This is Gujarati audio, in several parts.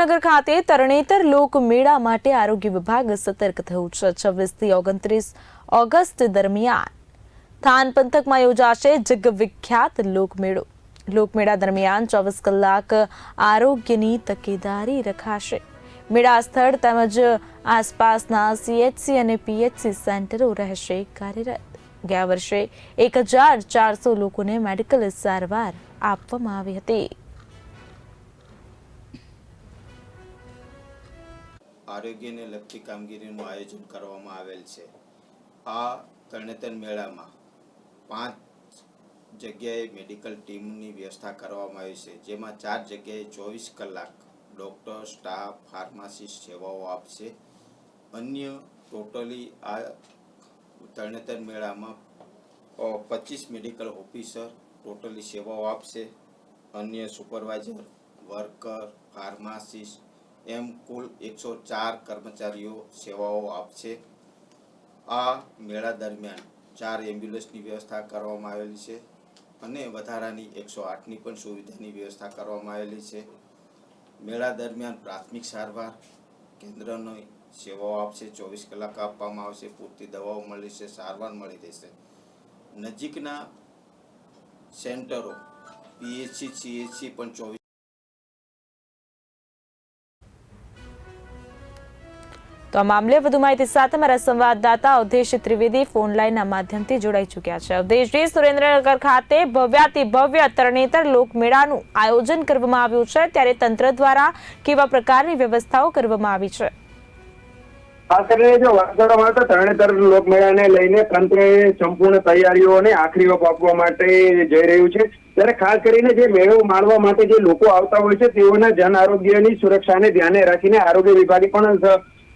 સુરેન્દ્રનગર ખાતે તરણેતર લોક મેળા માટે આરોગ્ય વિભાગ સતર્ક થયું છે. છવ્વીસથી ઓગણત્રીસ ઓગસ્ટ દરમિયાન થાન પંથકમાં યોજાશે જગવિખ્યાત લોકમેળો લોકમેળા દરમિયાન ચોવીસ કલાક આરોગ્યની તકેદારી રખાશે. મેળા સ્થળ તેમજ આસપાસના સીએચસી અને પીએચસી સેન્ટરો રહેશે કાર્યરત. ગયા વર્ષે એક હજાર ચારસો લોકોને મેડિકલ સારવાર આપવામાં આવી હતી. આરોગ્યને લગતી કામગીરીનું આયોજન કરવામાં આવેલ છે. આ તરણેતર મેળામાં પાંચ જગ્યાએ મેડિકલ ટીમની વ્યવસ્થા કરવામાં આવી છે, જેમાં ચાર જગ્યાએ ચોવીસ કલાક ડૉક્ટર, સ્ટાફ, ફાર્માસિસ્ટ સેવાઓ આપશે. અન્ય ટોટલી આ તરણેતર મેળામાં પચીસ મેડિકલ ઓફિસર ટોટલી સેવાઓ આપશે. અન્ય સુપરવાઇઝર, વર્કર, ફાર્માસિસ્ટ એમ કુલ એકસો ચાર કર્મચારીઓ સેવાઓ આપશે. આ મેળા દરમિયાન ચાર એમ્બ્યુલન્સની વ્યવસ્થા કરવામાં આવેલી છે અને વધારાની એકસો આઠની પણ સુવિધાની વ્યવસ્થા કરવામાં આવેલી છે. મેળા દરમિયાન પ્રાથમિક સારવાર, કેન્દ્રની સેવાઓ આપશે, ચોવીસ કલાક આપવામાં આવશે, પૂરતી દવાઓ મળી છે, સારવાર મળી રહેશે. નજીકના સેન્ટરો, પીએચસી, સીએચસી પણ ચોવીસ તો આ મામલે વધુ માહિતી સાથે મારા સંવાદદાતા અવધેશ ત્રિવેદી ફોન લાઈનના માધ્યમથી જોડાઈ ચૂક્યા છે. અવધેશજી સુરેન્દ્રનગર ખાતે ભવ્યાતિ ભવ્ય તરણેતર લોકમેળાનું આયોજન કરવામાં આવ્યું છે. ત્યારે તંત્ર દ્વારા કેવા પ્રકારની વ્યવસ્થાઓ કરવામાં આવી છે? ખાસ કરીને જો વાત કરવામાં આવે તરણેતર લોકમેળાને લઈને તંત્રએ સંપૂર્ણ તૈયારીઓને આખરી ઓપ આપવા માટે જઈ રહ્યું છે. ત્યારે ખાસ કરીને જે મેળો માણવા માટે જે લોકો આવતા હોય છે, તેઓના જન આરોગ્યની સુરક્ષાને ધ્યાને રાખીને આરોગ્ય વિભાગે પણ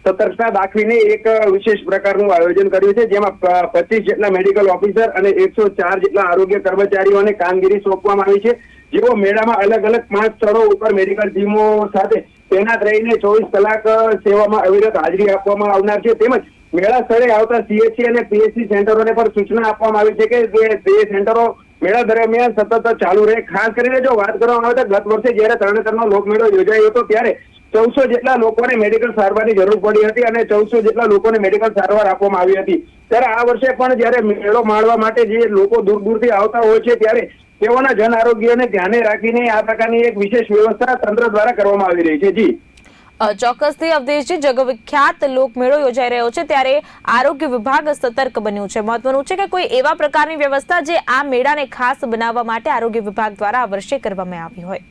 સતર્કતા દાખવીને એક વિશેષ પ્રકારનું આયોજન કર્યું છે, જેમાં પચીસ જેટલા મેડિકલ ઓફિસર અને એકસો ચાર જેટલા આરોગ્ય કર્મચારીઓને કામગીરી સોંપવામાં આવી છે. જેઓ મેળામાં અલગ અલગ પાંચ સ્થળો ઉપર મેડિકલ ટીમો સાથે તૈનાત રહીને ચોવીસ કલાક સેવામાં અવિરત હાજરી આપવામાં આવનાર છે. તેમજ મેળા સ્થળે આવતા સીએચસી અને પીએચસી સેન્ટરોને પણ સૂચના આપવામાં આવી છે કે તે સેન્ટરો મેળા દરમિયાન સતત ચાલુ રહે. ખાસ કરીને જો વાત કરવામાં આવે તો ગત વર્ષે જ્યારે તરણેતરનો લોકમેળો યોજાયો હતો, ત્યારે ચૌદસો જેટલા લોકોને મેડિકલ સારવારની જરૂર પડી હતી અને ચૌદસો જેટલા લોકોને મેડિકલ સારવાર આપવામાં આવી હતી. ત્યારે આ વર્ષે પણ જયારે મેળો માણવા માટે જે લોકો દૂર દૂરથી આવતા હોય છે, ત્યારે તેઓના જન આરોગ્યને ધ્યાને રાખીને આ પ્રકારની એક વિશેષ વ્યવસ્થા તંત્ર દ્વારા કરવામાં આવી રહી છે. જી. ચોક્કસથી અવધેશજી જગવિખ્યાત લોકમેળો યોજાઈ રહ્યો છે, ત્યારે આરોગ્ય વિભાગ સતર્ક બન્યું છે. મહત્વનું છે કે કોઈ એવા પ્રકારની વ્યવસ્થા જે આ મેળાને ખાસ બનાવવા માટે આરોગ્ય વિભાગ દ્વારા આ વર્ષે કરવામાં આવી હોય.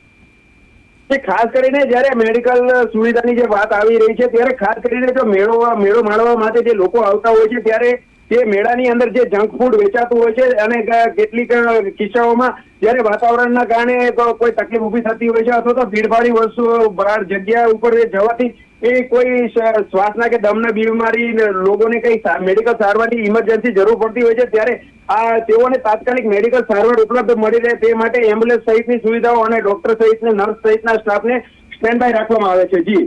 ખાસ કરીને જ્યારે મેડિકલ સુવિધાની જે વાત આવી રહી છે, ત્યારે ખાસ કરીને જો મેળો મેળો માણવા માટે જે લોકો આવતા હોય છે, ત્યારે તે મેળાની અંદર જે જંક ફૂડ વેચાતું હોય છે અને કેટલીક કિસ્સાઓમાં જ્યારે વાતાવરણના કારણે કોઈ તકલીફ ઊભી થતી હોય છે અથવા તો ભીડભાડી વસ્તુ બહાર જગ્યા ઉપર જવાથી એ કોઈ શ્વાસના કે દમના બીમારી લોકોને કઈ મેડિકલ સારવારની ઇમરજન્સી જરૂર પડતી હોય છે, ત્યારે આ તેઓને તાત્કાલિક મેડિકલ સારવાર ઉપલબ્ધ મળી રહે તે માટે એમ્બ્યુલન્સ સહિતની સુવિધાઓ અને ડોક્ટર સહિત નર્સ સહિતના સ્ટાફને સ્ટેન્ડ બાય રાખવામાં આવે છે. જી.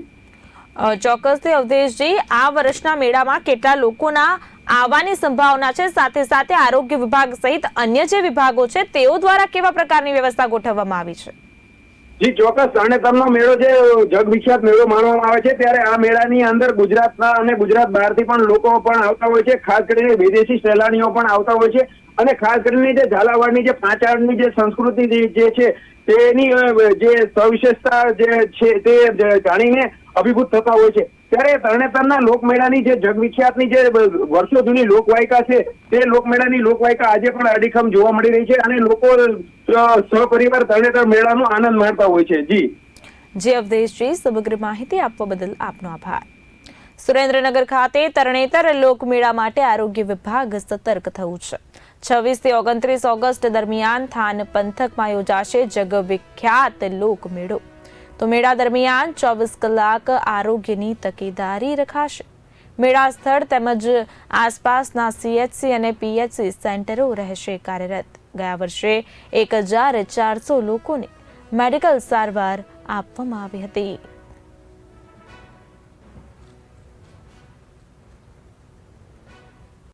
ચોક્કસથી અવધેશજી, આ વર્ષના મેળામાં કેટલા લોકોના આવવાની સંભાવના છે? સાથે સાથે આરોગ્ય વિભાગ સહિત અન્ય જે વિભાગો છે, તેઓ દ્વારા કેવા પ્રકારની વ્યવસ્થા ગોઠવવામાં આવી છે? જી, ચોક્કસ. તરણેતરનો મેળો જે જગવિખ્યાત મેળો માનવામાં આવે છે, ત્યારે આ મેળાની અંદર ગુજરાતના અને ગુજરાત બહારથી પણ લોકો પણ આવતા હોય છે. ખાસ કરીને વિદેશી સહેલાણીઓ પણ આવતા હોય છે. અને ખાસ કરીને જે ઝાલાવાડની જે પાંચાળની જે સંસ્કૃતિ જે છે, તેની જે સવિશેષતા જે છે, તે જાણીને અભિભૂત થતા હોય છે. ત્યારે તરણેતરના લોકમેળાની જે જગવિખ્યાતની જે વર્ષો જૂની લોકવાયકા છે, તે લોકમેળાની લોકવાયકા આજે પણ અડીખમ જોવા મળી રહી છે અને લોકો સહપરિવાર તરણેતર મેળાનો આનંદ માણતા હોય છે. જી. જે અવધેશજી સમગ્ર માહિતી આપવા બદલ આપનો આભાર. સુરેન્દ્રનગર ખાતે તરણેતર લોકમેળા માટે આરોગ્ય વિભાગ સતર્ક થયું છે. છવ્વીસથી ઓગણત્રીસ ઓગસ્ટ દરમિયાન થાન પંથકમાં યોજાશે જગવિખ્યાત લોકમેળો. તો મેળા દરમિયાન ચોવીસ કલાક આરોગ્યની તકેદારી રખાશે. મેળા સ્થળ તેમજ આસપાસના સીએચસી અને પીએચસી સેન્ટરો રહેશે કાર્યરત. ગયા વર્ષે એક હજાર ચારસો લોકોને મેડિકલ સારવાર આપવામાં આવી હતી.